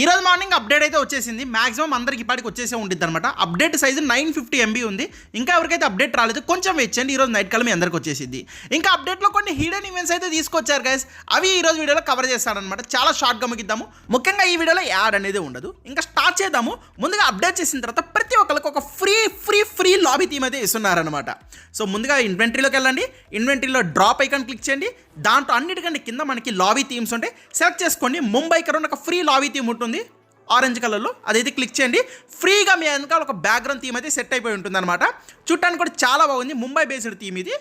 ఈరోజు morning update అయితే వచ్చేసింది. మాక్సిమం అందరికి ఇప్పటికి వచ్చేసే ఉంటుంది అనమాట update size nine fifty MB ఉంది. ఇంకా ఎవరికైతే అప్డేట్ రాలేదు కొంచెం వెయిట్ చేయండి. ఈ రోజు నైట్ కాలం మీ అందరికి వచ్చేసింది ఇంకా అప్డేట్లో కొన్ని హిడెన్ ఈవెంట్స్ అయితే తీసుకొచ్చారు గైస్ అవి ఈ రోజు వీడియోలో కవర్ చేస్తాడనమాట చాలా షార్ట్గా ముగిద్దాము ముఖ్యంగా ఈ వీడియోలో యాడ్ అనేది ఉండదు. ఇంకా స్టార్ట్ చేద్దాము. ముందుగా అప్డేట్ చేసిన తర్వాత ప్రతి ఒక్కరికి ఒక free free free lobby theme అయితే ఇస్తున్నారనమాట సో ముందుగా ఇన్వెంటరీలోకి వెళ్ళండి. ఇన్వెంటరీలో డ్రాప్ ఐకాన్ క్లిక్ చేయండి. దాంట్లో అన్నిటికంటే కింద మనకి లాబీ థీమ్స్ ఉంటాయి సెలెక్ట్ చేసుకోండి. ముంబై కరోనా ఒక ఫ్రీ లాబీ థీమ్ ఉంటుంది. ఆరెంజ్ కలర్లో అదైతే క్లిక్ చేయండి. ఫ్రీగా మీ వెనకాల ఒక బ్యాక్గ్రౌండ్ థీమ్ అయితే సెట్ అయిపోయి ఉంటుంది అనమాట చూడటానికి కూడా చాలా బాగుంది. ముంబై బేస్డ్ థీమ్ ఇది.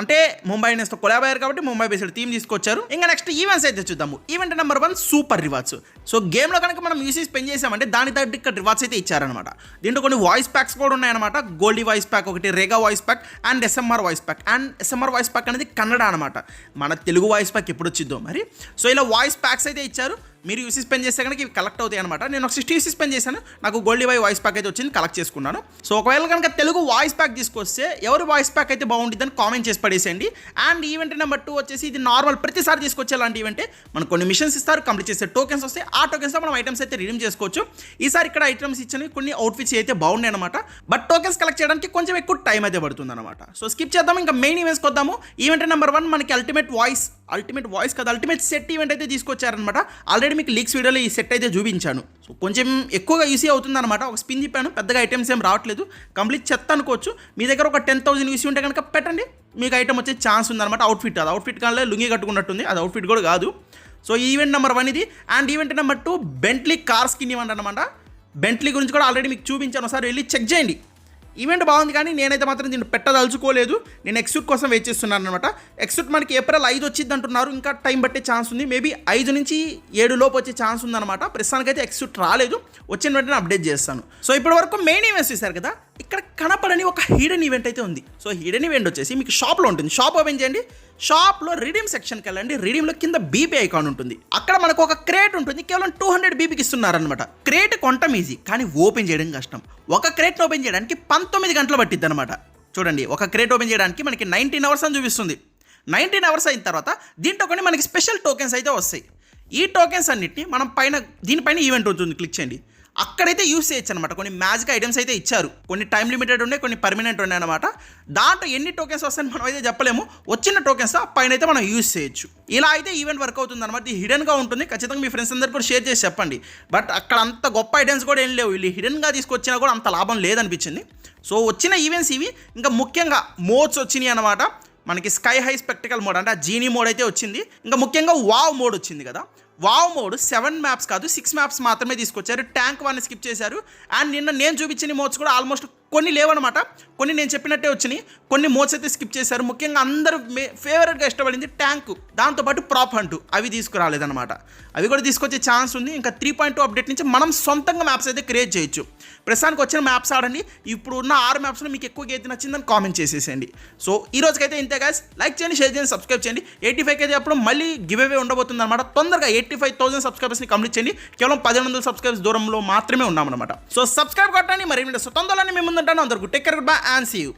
అంటే ముంబై ఇండియన్స్తో కొలాబ్ అయ్యారు కాబట్టి ముంబై బేస్డ్ థీమ్ తీసుకొచ్చారు. ఇంకా నెక్స్ట్ ఈవెంట్స్ అయితే చూద్దాము. Event number one super rewards so గేమ్లో కనుక మనం యూసీ స్పెండ్ చేసామంటే దాని తగ్గట్టు ఇక్కడ రివార్డ్స్ అయితే ఇచ్చారనమాట దీంట్లో కొన్ని వాయిస్ ప్యాక్స్ కూడా ఉన్నాయన్నమాట. గోల్డీ వాయిస్ ప్యాక్ ఒకటి Rega voice pack and SMR voice pack and SMR voice pack అనేది కన్నడ అనమాట మన తెలుగు వాయిస్ ప్యాక్ ఎప్పుడు వచ్చిద్దో మరి. సో ఇలా వాయిస్ ప్యాక్స్ అయితే ఇచ్చారు. మీరు యూసీ స్పెండ్ చేస్తే కనుక ఇవి కలెక్ట్ అవుతాయి అనమాట నేను ఒక సిక్స్టీ యూసీ స్పెండ్ చేశాను. నాకు గోల్డ్ వై వాయిస్ ప్యాక్ అయితే వచ్చింది కలెక్ట్ చేసుకున్నాను. సో ఒకవేళ కనుక తెలుగు వాయిస్ ప్యాక్ తీసుకొస్తే ఎవరు వాయిస్ ప్యాక్ అయితే బాగుంటుందని కామెంట్ చేసి పడేసేయండి. అండ్ ఈవెంట్ నెంబర్ టూ వచ్చేసి ఇది నార్మల్ ప్రతిసారి తీసుకొచ్చే లాంటి ఈవెంటే మనకు కొన్ని మిషన్స్ ఇస్తారు కంప్లీట్ చేస్తే టోకెన్స్ వస్తే ఆ టోకెన్స్లో మనం ఐటమ్స్ అయితే రిడీమ్ చేసుకోవచ్చు. ఈసారి ఇక్కడ ఐటమ్స్ ఇచ్చినవి కొన్ని అవుట్ఫిట్స్ అయితే బాగున్నాయి అనమాట బట్ టోకెన్స్ కలెక్ట్ చేయడానికి కొంచెం ఎక్కువ టైం అయితే పడుతుంది అనమాట సో స్కిప్ చేద్దాం ఇంకా మెయిన్ ఈవెంట్స్కి వద్దాము ఈవెంట్ నెంబర్ వన్ మనకి అల్టిమేట్ వాయిస్ అల్టిమేట్ వాయిస్ కాదు అల్టిమేట్ సెట్ ఈవెంట్ అయితే తీసుకొచ్చారనమాట ఆల్రెడీ మీకు లీక్స్ వీడియోలో ఈ సెట్ అయితే చూపించాను. సో కొంచెం ఎక్కువగా యూసీ అవుతుందన్నమాట. ఒక స్పిన్ చెప్పాను పెద్దగా ఐటమ్స్ ఏం రావట్లేదు. కంప్లీట్ చెత్త అనుకోవచ్చు. మీ దగ్గర ఒక టెన్ థౌసండ్ యూసీ ఉంటే కనుక పెట్టండి. మీకు ఐటమ్ వచ్చే ఛాన్స్ ఉందన్నమాట. అవుట్ఫిట్ అది. అవుట్ఫిట్ కానీ లుంగి కట్టుకున్నట్టుంది. అది అవుట్ఫిట్ కూడా కాదు. సో ఈవెంట్ నెంబర్ వన్ ఇది. And event number two Bentley car skin ఇవ్వండి అనమాట బెంట్లీ గురించి కూడా ఆల్రెడీ మీకు చూపించాను. ఒకసారి వెళ్ళి చెక్ చేయండి. ఈవెంట్ బాగుంది కానీ నేనైతే మాత్రం దీన్ని పెట్టదలుచుకోలేదు. నేను ఎక్స్యూట్ కోసం వెయిట్ చేస్తున్నాను అనమాట ఎక్స్యూట్ మనకి ఏప్రిల్ ఐదు వచ్చింది అంటున్నారు. ఇంకా టైం పట్టే ఛాన్స్ ఉంది. మేబీ ఐదు నుంచి ఏడు లోపు వచ్చే ఛాన్స్ ఉందన్నమాట. ప్రస్తుతానికైతే ఎక్స్యూట్ రాలేదు. వచ్చిన వెంటనే అప్డేట్ చేస్తాను. సో ఇప్పటి వరకు మెయిన్ ఈవెంట్స్ చూశారు కదా? ఇక్కడ కనపడని ఒక హిడెన్ ఈవెంట్ అయితే ఉంది. సో హిడెన్ ఈవెంట్ వచ్చేసి మీకు షాప్లో ఉంటుంది. షాప్ ఓపెన్ చేయండి. షాప్లో రిడీమ్ సెక్షన్కి వెళ్ళండి. రిడీమ్లో కింద బీపీ ఐకాన్ ఉంటుంది. అక్కడ మనకు ఒక క్రేట్ ఉంటుంది. కేవలం టూ హండ్రెడ్ బీపీకి ఇస్తున్నారనమాట క్రేట్ కొంటం ఈజీ కానీ ఓపెన్ చేయడం కష్టం. ఒక క్రేట్ని ఓపెన్ చేయడానికి పంతొమ్మిది గంటలు పట్టిద్ది అనమాట చూడండి ఒక క్రేట్ ఓపెన్ చేయడానికి మనకి నైన్టీన్ అవర్స్ అని చూపిస్తుంది. నైన్టీన్ అవర్స్ అయిన తర్వాత దీంట్లో కొన్ని మనకి స్పెషల్ టోకెన్స్ అయితే వస్తాయి. ఈ టోకెన్స్ అన్నిటిని మనం పైన దీనిపైన ఈవెంట్ ఉంటుంది. క్లిక్ చేయండి. అక్కడైతే యూస్ చేయొచ్చు అనమాట కొన్ని మ్యాజిక్ ఐటమ్స్ అయితే ఇచ్చారు. కొన్ని టైం లిమిటెడ్ ఉన్నాయి కొన్ని పర్మనెంట్ ఉన్నాయి అనమాట దాంట్లో ఎన్ని టోకెన్స్ వస్తాయని మనం అయితే చెప్పలేము. వచ్చిన టోకెన్స్ పైన అయితే మనం యూస్ చేయొచ్చు. ఇలా అయితే ఈవెంట్ వర్క్ అవుతుంది అనమాట ఇది హిడెన్గా ఉంటుంది. ఖచ్చితంగా మీ ఫ్రెండ్స్ అందరు కూడా షేర్ చేసి చెప్పండి. బట్ అక్కడ అంత గొప్ప ఐటమ్స్ కూడా ఏం లేవు. వీళ్ళు హిడెన్గా తీసుకొచ్చినా కూడా అంత లాభం లేదనిపించింది. సో వచ్చిన ఈవెంట్స్ ఇవి ఇంకా ముఖ్యంగా మోడ్స్ వచ్చినాయి అనమాట మనకి స్కై హై స్పెక్టికల్ మోడ్ అంటే ఆ జీనీ మోడ్ అయితే వచ్చింది. ఇంకా ముఖ్యంగా వావ్ మోడ్ వచ్చింది కదా. వావ్ మోడ్ సెవెన్ మ్యాప్స్ కాదు సిక్స్ మ్యాప్స్ మాత్రమే తీసుకొచ్చారు. ట్యాంక్ వన్ స్కిప్ చేశారు. అండ్ నిన్న నేను చూపించిన మోడ్స్ కూడా ఆల్మోస్ట్ కొన్ని లేవనమాట. కొన్ని నేను చెప్పినట్టే వచ్చినాయి. కొన్ని మోడ్స్ అయితే స్కిప్ చేశారు. ముఖ్యంగా అందరూ మే ఫేవరెట్గా ఇష్టపడింది ట్యాంక్. దాంతోపాటు ప్రాప్ హంటు. అవి తీసుకురాలేదన్నమాట. అవి కూడా తీసుకొచ్చే ఛాన్స్ ఉంది. ఇంకా త్రీ పాయింట్ టూ అప్డేట్ నుంచి మనం సొంతంగా మ్యాప్స్ అయితే క్రియేట్ చేయొచ్చు. ప్రస్తుతానికి వచ్చిన మ్యాప్స్ ఆడండి ఇప్పుడు ఉన్న ఆరు మ్యాప్స్లో మీకు ఎక్కువ ఏది నచ్చిందని కామెంట్ చేసేసేయండి. సో ఈ రోజుకైతే ఇంతే గాయస్ లైక్ చేయండి షేర్ చేయండి సబ్స్క్రైబ్ చేయండి. ఎయిటీ ఫైవ్ అయితే అప్పుడు మళ్ళీ గివ్ అవే ఉండబోతుంది అనమాట తొందరగా ఎయిటీ ఫైవ్ థౌసండ్ సబ్స్క్రైబర్స్ని కంప్లీట్ చేయండి. కేవలం పదిహేను వందల సబ్స్క్రైబర్స్ దూరంలో మాత్రమే ఉన్నామన్నమాట. సో సబ్స్క్రైబ్ కొట్టండి. మరి తొందరలోనే మేము ముందుంటాను అందరికీ take care bye and see you